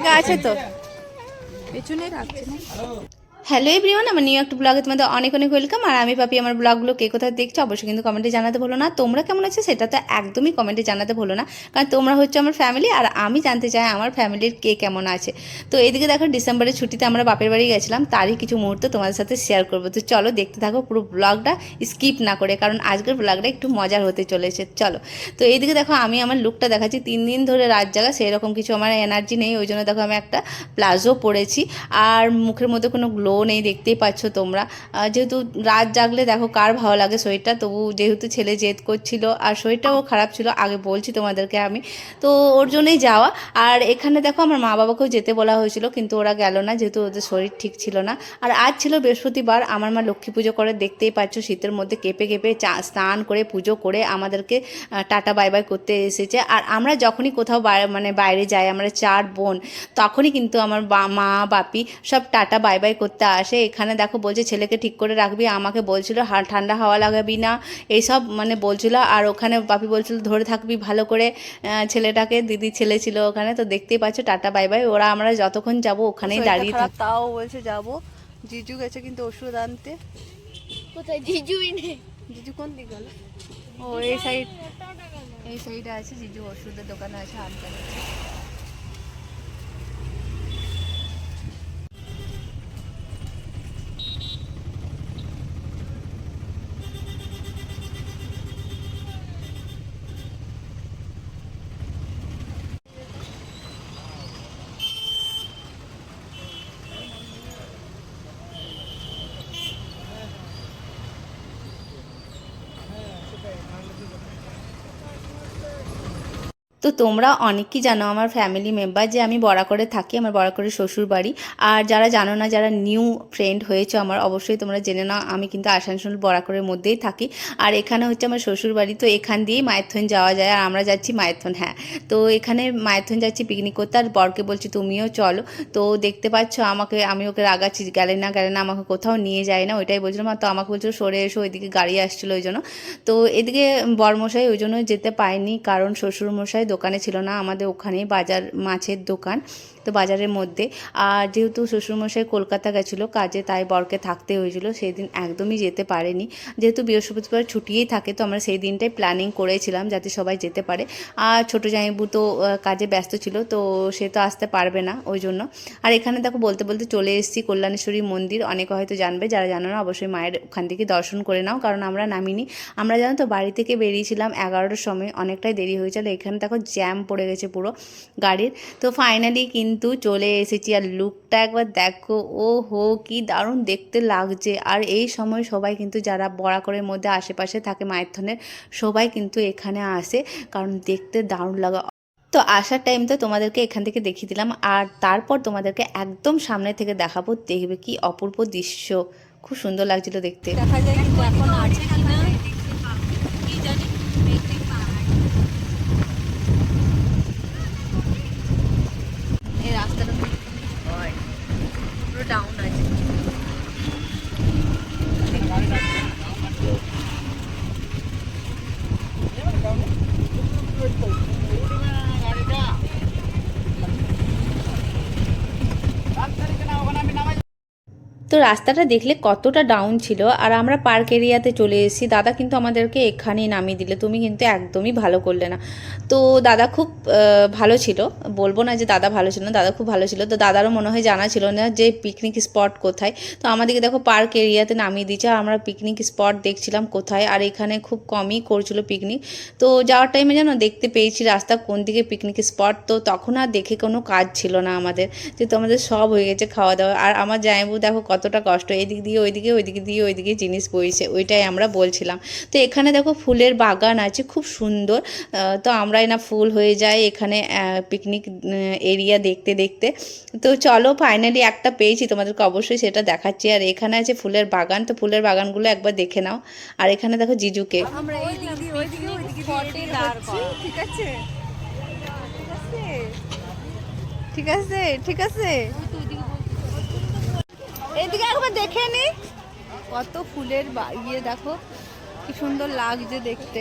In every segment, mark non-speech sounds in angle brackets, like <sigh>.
জায়গা আছে তো। পেছনে রাখছে না। হ্যালো এভরিওয়ান আমার নিউ একটা ব্লগে তোমাদের অনেক অনেক ওয়েলকাম আর আমি পাপি, আমার ব্লগগুলো কে কোথায় দেখছ অবশ্যই কিন্তু কমেন্টে জানাতে ভুলো না। তোমরা কেমন আছো সেটা তো একদমই কমেন্টে জানাতে ভুলো না। কারণ তোমরা হচ্ছে আমার ফ্যামিলি আর আমি জানতে চাই আমার ফ্যামিলির কে কেমন আছে। তো এইদিকে দেখো, ডিসেম্বরের ছুটিতে আমরা বাপের বাড়ি গেছিলাম, তারই কিছু মুহূর্ত তোমাদের সাথে শেয়ার করব। তো চলো দেখতে থাকো, পুরো ব্লগটা স্কিপ না করে, কারণ আজকের ব্লগটা একটু মজার হতে চলেছে। চলো, তো এইদিকে দেখো, আমি আমার লুকটা দেখাচ্ছি। তিন দিন ধরে রাত জাগা, সেরকম কিছু আমার এনার্জি নেই, ওই জন্য দেখো আমি একটা প্লাজো পরেছি। আর মুখের মধ্যে কোনো গ্লো নেই, দেখতেই পাচ্ছ তোমরা। যেহেতু রাত জাগলে দেখো কার ভালো লাগে শরীরটা, তবু যেহেতু ছেলে জেদ করছিল আর শরীরটাও খারাপ ছিল, আগে বলছি তোমাদেরকে আমি। তো ওর জন্যই যাওয়া। আর এখানে দেখো আমার মা বাবাকেও যেতে বলা হয়েছিল, কিন্তু ওরা গেল না, যেহেতু ওদের শরীর ঠিক ছিল না। আর আজ ছিল বৃহস্পতিবার, আমার মা লক্ষ্মী পুজো করে, দেখতেই পাচ্ছ শীতের মধ্যে কেঁপে কেঁপে চা, স্নান করে, পুজো করে আমাদেরকে টাটা বাই বাই করতে এসেছে। আর আমরা যখনই কোথাও মানে বাইরে যাই, আমরা চার বোন, তখনই কিন্তু আমার মা, বাপি সব টাটা বাই বাই করতে আসে এখানে দেখো বলছে ছেলেকে ঠিক করে রাখবি আমাকে বলছিল হা- ঠান্ডা হাওয়া লাগাবি না এইসব মানে বলছিল আর ওখানে বাপি বলছিল ধরে থাকবি ভালো করে ছেলেটাকে দিদি ছেলে ছিল ওখানে তো দেখতেই পাচ্ছ টাটা বাই বাই ওরা আমরা যতক্ষণ যাব ওখানেই দাঁড়িয়ে থাক। তাও বলছে যাব। জিজু গেছে কিন্তু ওষুধ আনতে। কোথায়? জিজুই নেই জিজু কোন দিক গেল? ও এই সাইড এই সাইডে আছে জিজু ওষুধের দোকানে আছে আনতে। তো তোমরা অনেকেই জানো আমার ফ্যামিলি মেম্বার যে আমি বরাকরে থাকি, আমার বরাকরে শ্বশুর বাড়ি। আর যারা জানো না, যারা নিউ ফ্রেন্ড হয়েছে আমার, অবশ্যই তোমরা জেনে নাও, আমি কিন্তু আসানসোল বরাকরের মধ্যেই থাকি। আর এখানে হচ্ছে আমার শ্বশুর বাড়ি, তো এখান দিয়েই মায়েরথন যাওয়া যায়, আর আমরা যাচ্ছি মায়েরথন হ্যাঁ। তো এখানে মায়েরথন যাচ্ছি পিকনিক করতে, আর বরকে বলছি তুমিও চলো। তো দেখতে পাচ্ছ আমাকে, আমি ওকে রাগাচ্ছি গেলে না গেলে না, আমাকে কোথাও নিয়ে যায় না, ওইটাই বলছিলাম তো আমাকে বলছিল সরে এসো, ওইদিকে গাড়ি আসছিল ওই জন্য। তো এদিকে বরমশাই ওই জন্য যেতে পায়নি, কারণ শ্বশুরমশাই দোকানে ছিল না আমাদের ওখানে বাজার মাছের দোকান। বাজারের মধ্যে। আর যেহেতু শ্বশুরমশাই কলকাতা গেছিল কাজে, তাই বরকে থাকতে হয়েছিল। সেই দিন একদমই যেতে পারেনি। যেহেতু বৃহস্পতিবার ছুটিয়েই থাকে, তো আমরা সেই দিনটাই প্ল্যানিং করেছিলাম যাতে সবাই যেতে পারে। আর ছোটো জামাইবু তো কাজে ব্যস্ত ছিল, তো সে তো আসতে পারবে না ওই জন্য। আর এখানে দেখো, বলতে বলতে চলে এসেছি কল্যাণেশ্বরী মন্দির। অনেকে হয়তো জানবে, যারা জানো না, অবশ্যই মায়ের ওখান থেকে দর্শন করে নাও, কারণ আমরা নামিনি। আমরা জানো তো, বাড়ি থেকে বেরিয়েছিলাম এগারোটার সময়, অনেকটাই দেরি হয়েছিল এখানে দেখো, জ্যাম পড়ে গেছে পুরো গাড়ির। তো ফাইনালি কিন্তু চলে এসেছি আর লুকটা একবার দেখো। ও হো কি দারুণ দেখতে লাগছে। আর এই সময় সবাই কিন্তু যারা বরাকরের মধ্যে আশেপাশে থাকে মায়ের থনের সবাই কিন্তু এখানে আসে কারণ দেখতে দারুণ লাগা। তো আসার টাইম তো তোমাদেরকে এখান থেকে দেখিয়ে দিলাম আর তারপর তোমাদেরকে একদম সামনে থেকে দেখাবো, দেখবে কি অপূর্ব দৃশ্য। খুব সুন্দর লাগছিল দেখতে। দেখা যায় কিন্তু এখন আছে কি না কি জানি এই রাস্তাটা পুরো ডাউন আছে তো রাস্তাটা দেখলে কতটা ডাউন ছিল। আর আমরা পার্ক এরিয়াতে চলে এসেছি। দাদা কিন্তু আমাদেরকে এখানেই নামিয়ে দিলে। তুমি কিন্তু একদমই ভালো করলে না। তো দাদা খুব ভালো ছিল। বলব না যে দাদা ভালো ছিল না, দাদা খুব ভালো ছিল। তো দাদারও মনে হয় জানা ছিল না যে পিকনিক স্পট কোথায়। তো আমাদেরকে দেখো পার্ক এরিয়াতে নামিয়ে দিয়েছে। আমরা পিকনিক স্পট দেখছিলাম কোথায়। আর এখানে খুব কমই করছিল পিকনিক তো যাওয়ার টাইমে যেন দেখতে পেয়েছি রাস্তা কোন দিকে পিকনিক স্পট তো তখন আর দেখে কোনো কাজ ছিল না আমাদের। যেহেতু আমাদের সব হয়ে গেছে খাওয়া দাওয়া। আর আমার জামাইবু দেখো কতটা কষ্ট, এদিক দিয়ে, ওইদিকে ওইদিকে দিয়ে, ওইদিকে জিনিস বইছে, ওইটাই আমরা বলছিলাম। তো এখানে দেখো ফুলের বাগান আছে, খুব সুন্দর। তো আমরাই না ফুল হয়ে যায় এখানে পিকনিক এরিয়া দেখতে দেখতে। তো চলো ফাইনালি একটা পেয়েছি, তোমাদেরকে অবশ্যই সেটা দেখাচ্ছি। আর এখানে আছে ফুলের বাগান, তো ফুলের বাগানগুলো একবার দেখে নাও। আর এখানে দেখো জিজুকে ঠিক আছে। ঠিক আছে ঠিক আছে। এইদিকে একবার দেখে নি। কত ফুলের ইয়ে দেখো, কি সুন্দর লাগছে দেখতে।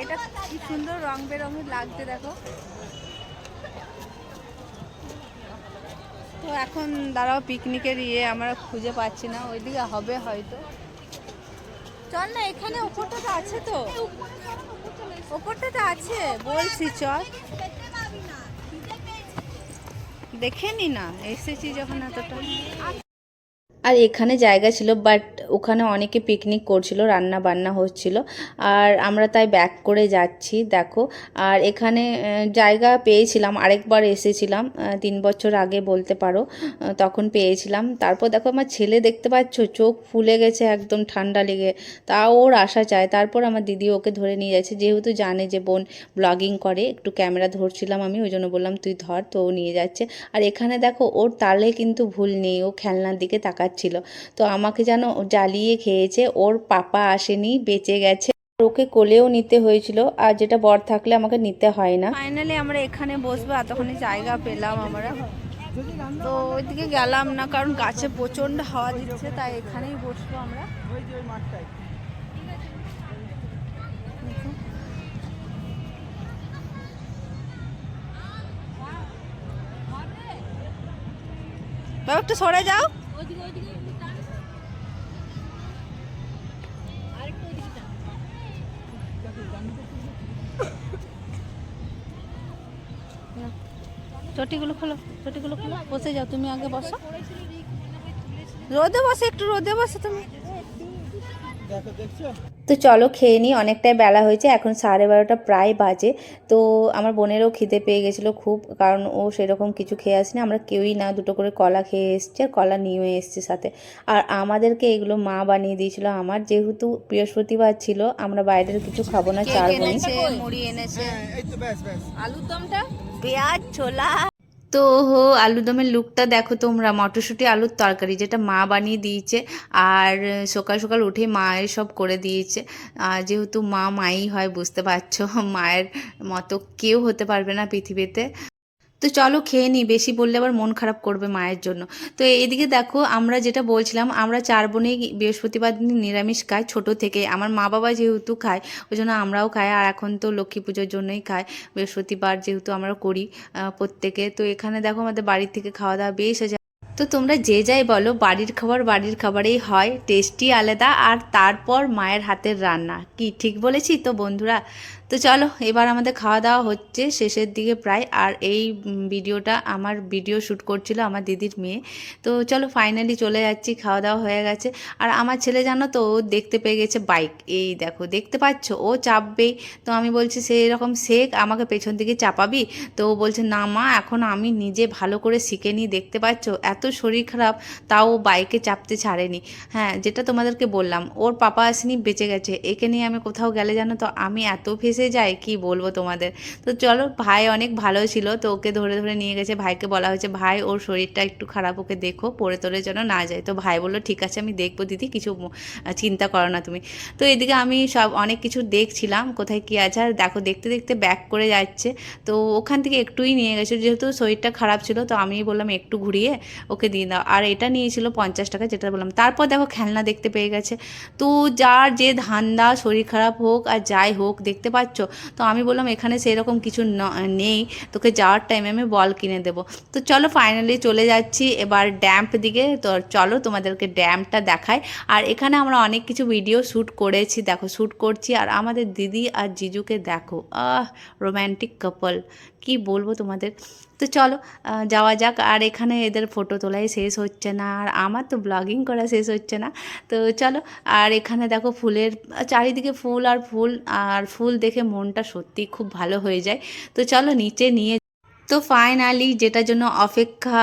এটা কি সুন্দর রং বেরঙের লাগছে দেখো। তো এখন দাঁড়াও পিকনিকের ইয়ে আমরা খুঁজে পাচ্ছি না, ওইদিকে হবে হয়তো। চল না, এখানে উপরটা তো আছে তো। ওপরটাতে আছে, বলছি, চল। দেখে নি না, এসেছি যখন এতটা। আর এখানে জায়গা ছিল বাট ওখানে অনেকে পিকনিক করছিল, রান্না বান্না হচ্ছিল। আর আমরা তাই ব্যাক করে যাচ্ছি, দেখো। আর এখানে জায়গা পেয়েছিলাম, আরেকবার এসেছিলাম তিন বছর আগে বলতে পারো তখন পেয়েছিলাম। তারপর দেখো আমার ছেলে দেখতে পাচ্ছ, চোখ ফুলে গেছে, একদম ঠান্ডা লেগে, তাও ওর আশা চায়। তারপর আমার দিদি ওকে ধরে নিয়ে যাচ্ছে, যেহেতু জানে যে বোন ব্লগিং করে, একটু ক্যামেরা ধরছিলাম আমি, ওই জন্য বললাম, তুই ধর, তো ও নিয়ে যাচ্ছে। আর এখানে দেখো, ওর তালে কিন্তু ভুল নেই, ও খেলনার দিকে তাকাচ্ছিল তো আমাকে যেন জ্বালিয়ে খেয়েছে, ওর পাপা আসেনি, বেঁচে গেছে। ওকে কোলেও নিতে হয়েছিল, আর যেটা বর থাকলে আমাকে নিতে হয় না। ফাইনালি আমরা এখানে বসবো এতক্ষণে জায়গা পেলাম আমরা। তো ওইদিকে গেলাম না, কারণ গাছে প্রচণ্ড হাওয়া দিচ্ছে, তাই এখানেই বসবো আমরা। একটু সরে যাও। চটিগুলো খোলো চটিগুলো খোলো বসে যাও তুমি আগে বসো। রোদে বসে একটু রোদে বসে তুমি। তো চলো খেয়ে নিই অনেকটাই বেলা হয়েছে এখন সাড়ে বারোটা প্রায় বাজে। তো আমার বোনেরও খিদে পেয়ে গেছিল খুব কারণ ও সেরকম কিছু খেয়ে আসেনি আমরা কেউই না দুটো করে কলা খেয়ে এসছে আর কলা নিয়ে এসছে সাথে। আর আমাদেরকে এগুলো মা বানিয়ে দিয়েছিল আমার যেহেতু বৃহস্পতিবার ছিল আমরা বাইরের কিছু খাব না এনেছে মুড়ি এনেছে। আলুর দমটা? পেঁয়াজ ছোলা তো হো আলুদমের লুকটা দেখো তোমরা। মটরশুঁটি আলুর তরকারি, যেটা মা বানিয়ে দিয়েছে। আর সকাল সকাল উঠে মায়ের সব করে দিয়েছে। যেহেতু মা মাই হয়, বুঝতে পারছ, <laughs> মায়ের মতো কেউ হতে পারবে না পৃথিবীতে। তো চলো খেয়ে নিই বেশি বললে আবার মন খারাপ করবে মায়ের জন্য। তো এদিকে দেখো, আমরা যেটা বলছিলাম, আমরা চার বোনেই বৃহস্পতিবার দিন নিরামিষ খাই, ছোট থেকে। আমার মা বাবা যেহেতু খায়, ওই জন্য আমরাও খাই, আর এখন তো লক্ষ্মী পুজোর জন্যই খাই বৃহস্পতিবার যেহেতু আমরা করি প্রত্যেকে। তো এখানে দেখো আমাদের বাড়ির থেকে খাওয়া দাওয়া বেশ আছে তো তোমরা যে যাই বলো, বাড়ির খাবার বাড়ির খাবারেই হয়, টেস্টি আলাদা, আর তারপর মায়ের হাতের রান্না। কি, ঠিক বলেছি? তো বন্ধুরা তো চলো, এবার আমাদের খাওয়া দাওয়া হচ্ছে শেষের দিকে প্রায়। আর এই ভিডিওটা আমার ভিডিও শ্যুট করছিল আমার দিদির মেয়ে। তো চলো ফাইনালি চলে যাচ্ছি খাওয়া দাওয়া হয়ে গেছে। আর আমার ছেলে জানো তো, ও দেখতে পেয়ে গেছে বাইক এই দেখো, দেখতে পাচ্ছ? ও চাপবেই তো আমি বলছি সেই রকম শেখ, আমাকে পেছন দিকে চাপাবি? তো ও বলছে, না মা, এখন আমি নিজে ভালো করে শিখে নিই, দেখতে পাচ্ছ? এত শরীর খারাপ, তাও ও বাইকে চাপতে ছাড়েনি। হ্যাঁ যেটা তোমাদেরকে বললাম, ওর পাপা আসেনি, বেঁচে গেছে। একে নিয়ে আমি কোথাও গেলে জানো তো, আমি এত ফেসে যাই কি বলব তোমাদের? তো চলো, ভাই অনেক ভালো ছিল, তো ওকে ধরে ধরে নিয়ে গেছে। ভাইকে বলা হয়েছে, ভাই, ওর শরীরটা একটু খারাপ, ওকে দেখো, পড়ে তোরে যেন না যায়। তো ভাই বলল, ঠিক আছে, আমি দেখব দিদি, কিছু চিন্তা করো না তুমি। তো এদিকে আমি সব অনেক কিছু দেখছিলাম, কোথায় কী আছে। আর দেখো, দেখতে দেখতে ব্যাক করে যাচ্ছে। তো ওখান থেকে একটুই নিয়ে গেছে, যেহেতু শরীরটা খারাপ ছিল, তো আমি বললাম, একটু ঘুরিয়ে ওকে দিয়ে দাও। আর এটা নিয়েছিল পঞ্চাশ টাকা, যেটা বললাম। তারপর দেখো, খেলনা দেখতে পেয়ে গেছে। তো যার যে ধান্দা, শরীর খারাপ হোক আর যাই হোক, দেখতে পাচ্ছ তো আমি বললাম, এখানে সেরকম কিছু নেই। তোকে যাওয়ার টাইমে আমি বল কিনে দেবো। তো চলো ফাইনালি চলে যাচ্ছি। এবার ড্যাম্প দিকে। তো চলো তোমাদেরকে ড্যাম্পটা দেখায় আর এখানে আমরা অনেক কিছু ভিডিও শ্যুট করেছি। দেখো শ্যুট করছি। আর আমাদের দিদি আর জিজুকে দেখো। আহ রোম্যান্টিক কাপল কি বলব তোমাদের? তো চলো যাওয়া যাক। আর এখানে এদের ফটো তোলাই শেষ হচ্ছে না। আর আমার তো ব্লগিং করা শেষ হচ্ছে না। তো চলো, আর এখানে দেখো ফুলের, চারিদিকে ফুল আর ফুল আর ফুল দেখে মনটা সত্যি খুব ভালো হয়ে যায়। তো চলো, নিচে নিয়ে তো ফাইনালি যেটার জন্য অপেক্ষা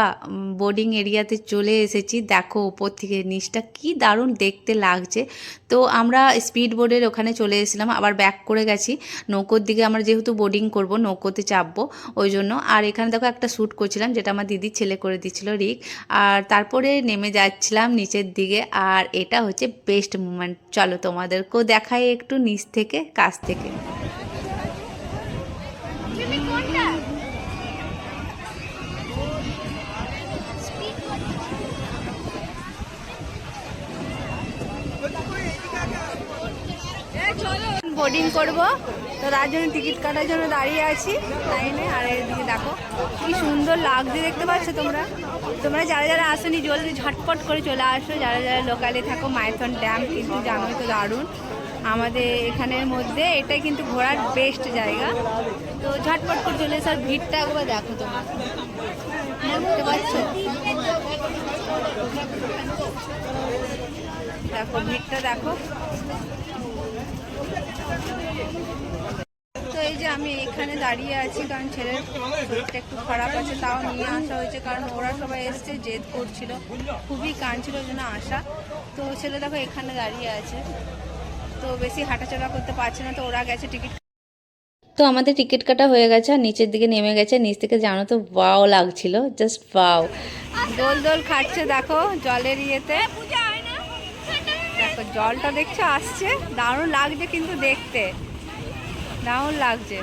বোর্ডিং এরিয়াতে চলে এসেছি। দেখো ওপর থেকে নিচটা কি দারুণ দেখতে লাগছে। তো আমরা স্পিড বোর্ডের ওখানে চলে এসেছিলাম, আবার ব্যাক করে গেছি। নৌকোর দিকে আমরা যেহেতু বোর্ডিং করব, নৌকোতে চাপবো ওই জন্য। আর এখানে দেখো একটা শ্যুট করছিলাম, যেটা আমার দিদির ছেলে করে দিচ্ছিল রিক। আর তারপরে নেমে যাচ্ছিলাম নিচের দিকে, আর এটা হচ্ছে বেস্ট মুমেন্ট চলো তোমাদেরকেও দেখাই একটু নিচ থেকে, কাছ থেকে তুমি কোনটা বোর্ডিং করব। তো তার জন্য টিকিট কাটার জন্য দাঁড়িয়ে আছি লাইনে। আর এদিকে দেখো, কি সুন্দর লাগছে দেখতে পাচ্ছ তোমরা? তোমরা যারা যারা আসোনি, জলদি ঝটপট করে চলে আসো। যারা যারা লোকালে থাকো, মাইথন ড্যাম কিন্তু জানোই তো দারুণ। আমাদের এখানের মধ্যে এটাই কিন্তু ঘোরার বেস্ট জায়গা। তো ঝটপট করে চলে এসে, আর ভিড়টা একবার দেখো তোমরা। দেখতে পাচ্ছ? দেখো, ভিড়টা দেখো। তো এই যে আমি এখানে দাঁড়িয়ে আছি কারণ ছেলের শরীরটা একটু খারাপ আছে তাও নিয়ে আসা হয়েছে কারণ ওরা সবাই এসছে জেদ করছিল খুবই কাঁদছিল ওই জন্য আসা। তো ছেলে দেখো এখানে দাঁড়িয়ে আছে তো বেশি হাঁটাচলা করতে পারছে না তো ওরা গেছে টিকিট তো আমাদের টিকিট কাটা হয়ে গেছে আর নিচের দিকে নেমে গেছে নিচ থেকে জানো তো ওয়াও লাগছিল জাস্ট ওয়াও দোল দোল খাচ্ছে দেখো জলের ইয়েতে। দেখো জলটা দেখছ আসছে। দারুণ লাগছে কিন্তু দেখতে। দারুণ লাগছে।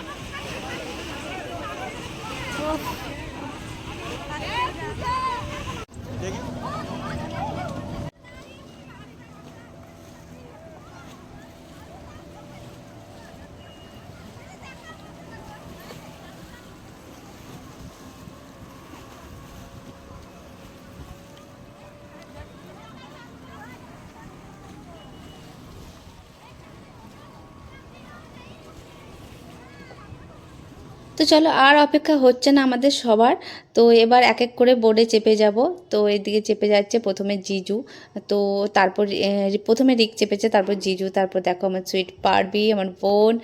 তো চলো আর অপেক্ষা হচ্ছে না আমাদের সবার। তো এবার এক এক করে বোর্ডে চেপে যাব। তো এদিকে চেপে যাচ্ছে প্রথমে জিজু। তো তারপর প্রথমে রিক চেপেছে, তারপর জিজু, তারপর দেখো আমার সুইট পারবি আমার বোন,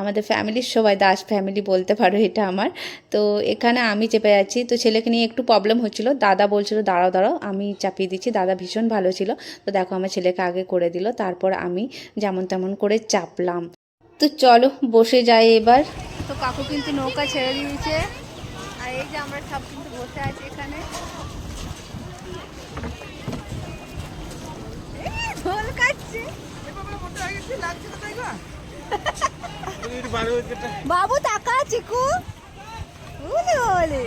আমাদের ফ্যামিলির সবাই, দাস ফ্যামিলি বলতে পারো এটা আমার। তো এখানে আমি চেপে যাচ্ছি। তো ছেলেকে নিয়ে একটু প্রবলেম হচ্ছিল। দাদা বলছিল, দাঁড়াও দাঁড়াও, আমি চাপিয়ে দিচ্ছি। দাদা ভীষণ ভালো ছিল। তো দেখো আমার ছেলেকে আগে করে দিল। তারপর আমি যেমন তেমন করে চাপলাম। তো চলো, বসে যাই এবার। তো কাকু কিন্তু নৌকা ছেড়ে দিয়েছে। আর এই যে আমরা সব কিন্তু বসে আছি এখানে। কাটছে। বাবু তাকা চিকু। বলে ওলে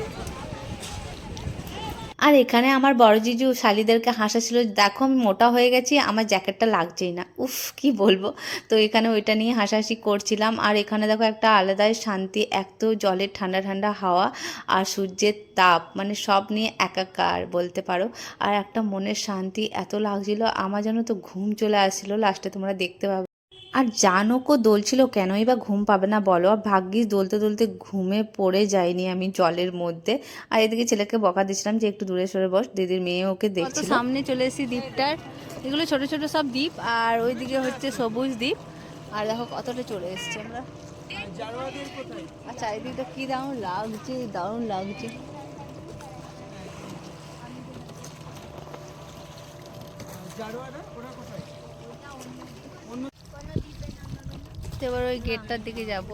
আর এখানে আমার বড় জিজু শালিদেরকে হাসাছিল দেখো আমি মোটা হয়ে গেছি, আমার জ্যাকেটটা লাগছেই না। উফ, কি বলব? তো এখানে ওইটা নিয়ে হাসাহাসি করছিলাম। আর এখানে দেখো একটা আলাদাই শান্তি, এক তো জলের ঠান্ডা ঠান্ডা হাওয়া আর সূর্যের তাপ মানে সব নিয়ে একাকার বলতে পারো। আর একটা মনের শান্তি এত লাগছিল, আমার যেন তো ঘুম চলে আসছিল, লাস্টে তোমরা দেখতে পাবে। আর জানোকো দোলছিল কেনই বা ঘুম পাবে না বলো? আর ভাগ্যিস দোলতে দোলতে ঘুমে পড়ে যাইনি আমি জলের মধ্যে। আর এদিকে ছেলেকে বকা দিয়েছিলাম যে একটু দূরে সরে বস দিদির মেয়ে ওকে কত দেখছিল। সামনে চলে এসেছি দ্বীপটার। এগুলো ছোট ছোট সব দ্বীপ আর ওইদিকে হচ্ছে সবুজ দ্বীপ। আর দেখো কতটা চলে এসেছি আমরা। আচ্ছা এদিকটা কি দারুণ লাগছে দারুণ লাগছে। তো এবার ওই গেটটার দিকে যাব।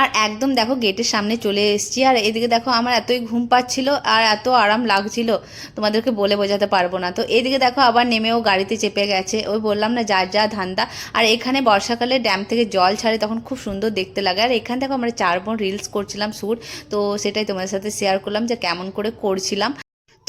আর একদম দেখো গেটের সামনে চলে এসেছি, আর এদিকে দেখো আমার এতই ঘুম পাচ্ছিল আর এত আরাম লাগছিল, তোমাদেরকে বলে বোঝাতে পারব না। তো এদিকে দেখো আবার নেমেও গাড়িতে চেপে গেছে, ওই বললাম না যার যা ধান্দা। আর এখানে বর্ষাকালে ড্যাম থেকে জল ছাড়ে তখন খুব সুন্দর দেখতে লাগে। আর এখানে দেখো আমরা চার বোন রিলস করছিলাম শ্যুট তো সেটাই তোমাদের সাথে শেয়ার করলাম যে কেমন করে করছিলাম।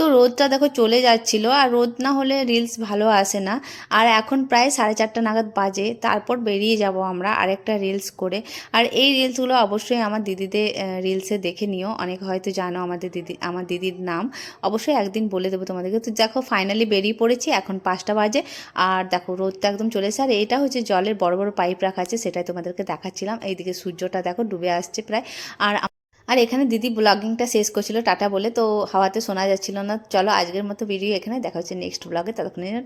তো রোদটা দেখো চলে যাচ্ছিল, আর রোদ না হলে রিলস ভালো আসে না। আর এখন প্রায় সাড়ে চারটা নাগাদ বাজে, তারপর বেরিয়ে যাব আমরা আরেকটা রিলস করে। আর এই রিলসগুলো অবশ্যই আমার দিদিদের রিলসে দেখে নিও। অনেক হয়তো জানো আমাদের দিদি, আমার দিদির নাম। অবশ্যই একদিন বলে দেবো তোমাদেরকে। তো দেখো ফাইনালি বেরিয়ে পড়েছি, এখন পাঁচটা বাজে। আর দেখো রোদটা একদম চলে এসে আর এইটা হচ্ছে জলের বড় বড় পাইপ রাখা আছে, সেটাই তোমাদেরকে দেখাচ্ছিলাম। এইদিকে সূর্যটা দেখো ডুবে আসছে প্রায়। আর আর এখানে দিদি ব্লগিংটা শেষ করছিল টাটা বলে, তো হাওয়াতে শোনা যাচ্ছিল না। চলো আজকের মতো ভিডিও এখানে দেখা হচ্ছে নেক্সট ব্লগে ততক্ষণে